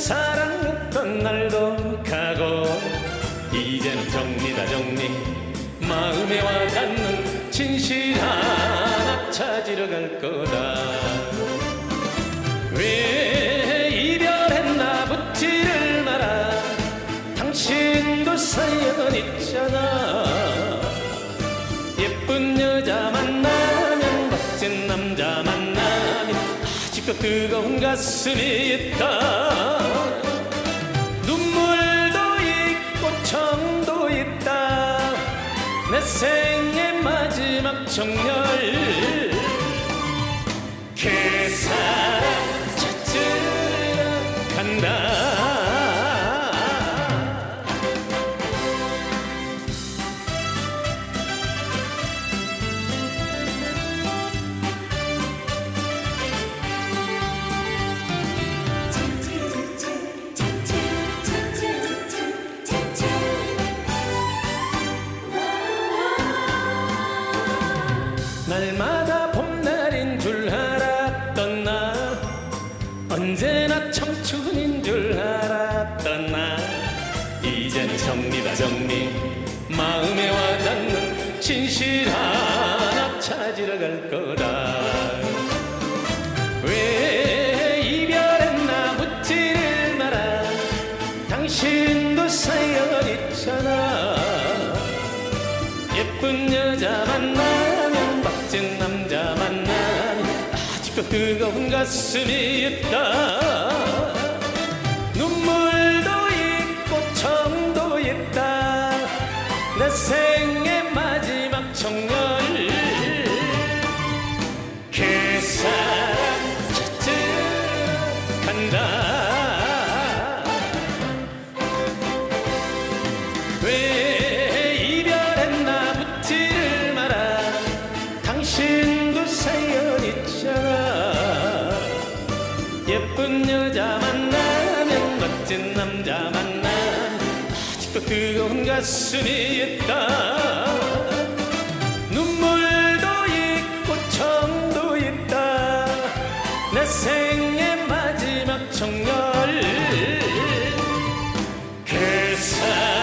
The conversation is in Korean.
사랑했던 날도 가고 이젠 정리다 정리. 마음에 와닿는 진실 하나 찾으러 갈 거다. 왜 이별했나 묻지를 마라 당신도 사연 있잖아. 예쁜 여자 만 뜨거운 가슴이 있다. 눈물도 있고 정도 있다. 내 생의 마지막 정열. 그사 날마다 봄날인 줄 알았던 나. 언제나 청춘인 줄 알았던 나. 이젠 정리다 정리. 마음에 와닿는 진실 하나 찾으러 갈 거다. 왜 이별했나 묻지를 마라. 당신도 사연 있잖아. 예쁜 여자 만나 아직도 뜨거운 가슴이 있다. 눈물도 있고 정도 있다. 내 생의 마지막 정열 그 사람 찾으러 간다. 왜 뜨거운 가슴이 있다 눈물도 있고 청도 있다 내 생의 마지막 정렬. 그 사람